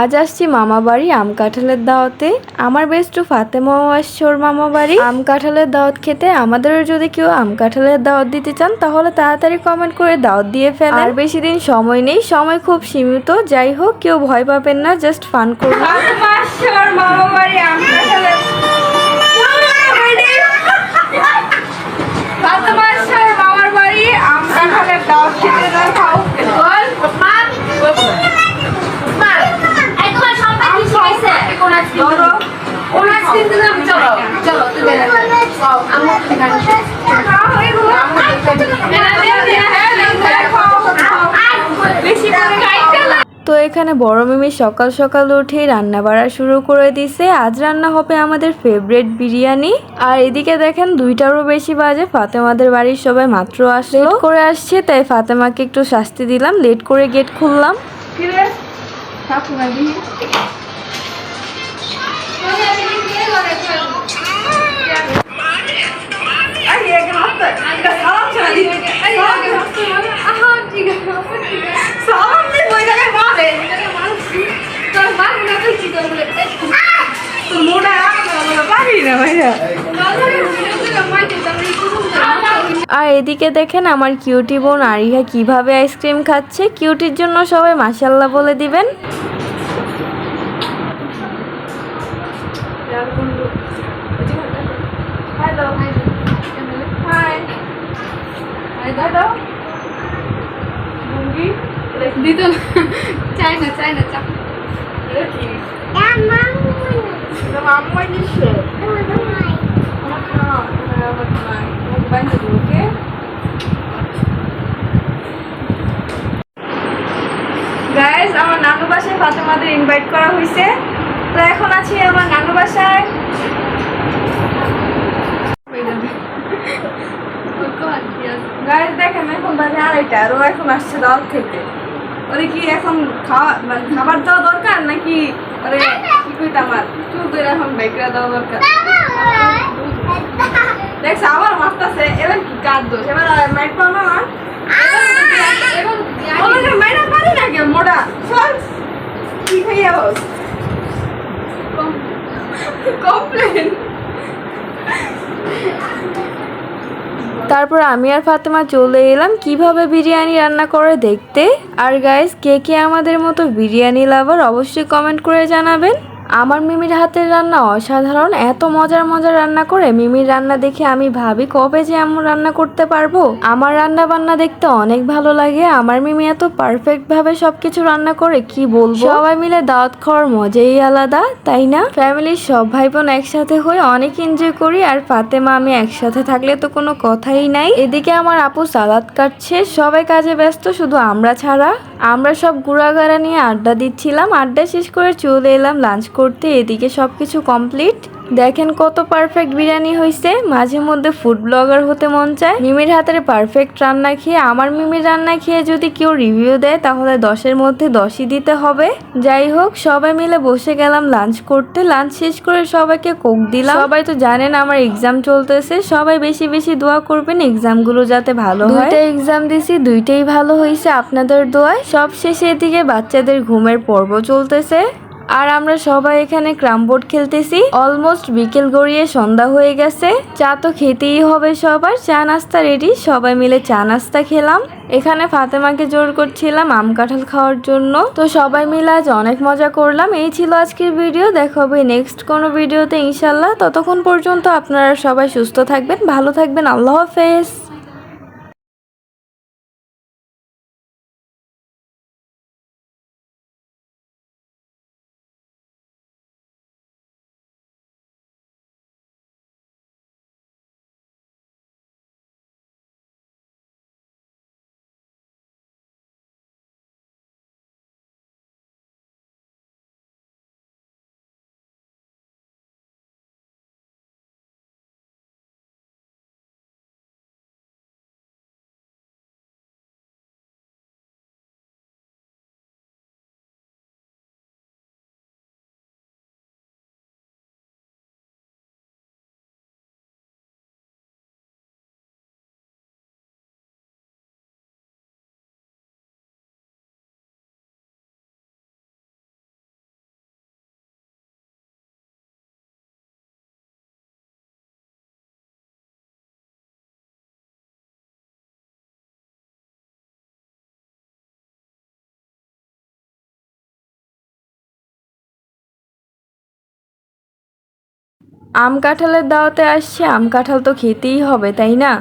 আজ আসছি মামা বাড়ি আম কাঁঠালের দাওয়াতে। আমার বেস্ট ফাতে আসছোর মামা বাড়ি। আম কাঁঠালের দাওয়াত খেতে আমাদেরও যদি কেউ আম কাঁঠালের দাওয়াত দিতে চান, তাহলে তাড়াতাড়ি কমেন্ট করে দাওয়াত দিয়ে ফেলে আর বেশি দিন সময় নেই, সময় খুব সীমিত। যাই হোক, কেউ ভয় পাবেন না জাস্ট ফান করুন। মামা বাড়ি আম কাঁঠালের ফাতেমা আসছোর মামার বাড়ি আম কাঁঠালের দাওয়াত খেতে দাও খাও ধরো তো এখানে বড় মিমি সকাল সকাল উঠেই রান্না বাড়া শুরু করে দিছে। আজ রান্না হবে আমাদের ফেভারিট বিরিয়ানি। আর এদিকে দেখেন দুইটারও বেশি বাজে। ফাতেমাদের বাড়ির সবাই মাত্র আসলো। Late করে আসছে তাই ফাতেমাকে একটু শাস্তি দিলাম। লেট করে গেট খুললাম। আর এদিকে দেখেন আমার কিউটি বোন আরিহা কীভাবে আইসক্রিম খাচ্ছে। কিউটির জন্য সবাই মাসাল্লাহ বলে দিবেন। চাই না চাই না চাপ আম্মাই দিচ্ছে গাইজ আমার নানু বাসায় ফাতেমাদের ইনভাইট করা হয়েছে তো এখন আছি আমার বাসায় দেখেন এখন বাজে আড়াইটা আর ও এখন আসছে দাওয়াত থেকে ওরে কি এখন খাওয়া মানে খাবার দেওয়া দরকার নাকি ওরে কি কইতে আমার চুল ধরে এখন বাইকরা দেওয়া দরকার দেখছ আবার মারতাছে এবার কি দোষ এবার মাইট পাও না ওকে মাইনা পারি না কে মোটা চল কি খাইয়া হোস কমপ্লেন তারপর আমি আর ফাতেমা চলে এলাম। কীভাবে বিরিয়ানি রান্না করে দেখতে? আর গাইস কে কে আমাদের মতো বিরিয়ানি লাভার অবশ্যই কমেন্ট করে জানাবেন। আমার মিমির হাতের রান্না অসাধারণ, এত মজার মজার রান্না করে মিমির রান্না দেখে আমি ভাবি কবে যে এমন রান্না করতে পারব। আমার রান্না বান্না দেখতে অনেক ভালো লাগে, আমার মিমি এত পারফেক্ট ভাবে সবকিছু রান্না করে, কি বলব? সবাই মিলে দাওয়াত খাওয়ার মজাই আলাদা, তাই না? ফ্যামিলির সব ভাই বোন একসাথে হয়ে অনেক এনজয় করি, আর ফাতেমা, আমি একসাথে থাকলে তো কোনো কথাই নাই। এদিকে আমার আপু সালাদ কাটছে, সবাই কাজে ব্যস্ত, শুধু আমরা ছাড়া। আমরা সব ঘোরাঘাড়া নিয়ে আড্ডা দিচ্ছিলাম, আড্ডা শেষ করে চলে এলাম লাঞ্চ করতে এদিকে সব কিছু কমপ্লিট দেখেন কত পারফেক্ট বিরিয়ানি হয়েছে মাঝে মধ্যে ফুড ব্লগার হতে মন চায়। মিমির হাতের পারফেক্ট রান্না খেয়ে, আমার মিমির রান্না খেয়ে যদি কেউ রিভিউ দেয়, তাহলে দশের মধ্যে দশই দিতে হবে। যাই হোক, সবাই মিলে বসে গেলাম লাঞ্চ করতে। লাঞ্চ শেষ করে সবাইকে কোক দিলাম। সবাই তো জানেন আমার এক্সাম চলতেছে। সবাই বেশি বেশি দোয়া করবেন এক্সামগুলো যাতে ভালো হয়। দুইটা এক্সাম দিছি, দুইটাই ভালো হয়েছে আপনাদের দোয়ায়। সব শেষে এদিকে বাচ্চাদের ঘুমের পর্ব চলতেছে। আর আমরা সবাই এখানে ক্রামবোর্ড খেলতেছি। অলমোস্ট বিকেল গড়িয়ে সন্ধ্যা হয়ে গেছে। চা তো খেতেই হবে সবার। চা নাস্তা রেডি সবাই মিলে চা নাস্তা খেলাম। এখানে ফাতেমাকে জোর করছিলাম আম কাঁঠাল খাওয়ার জন্য। তো সবাই মিলে আজ অনেক মজা করলাম। এই ছিল আজকের ভিডিও। দেখা হবে নেক্সট কোনো ভিডিওতে ইনশাল্লাহ ততক্ষণ পর্যন্ত আপনারা সবাই সুস্থ থাকবেন, ভালো থাকবেন। আল্লাহ হাফেজ। আম কাঁঠালের দাওয়াতে আসছে আম কাঁঠাল তো খেতেই হবে তাই না?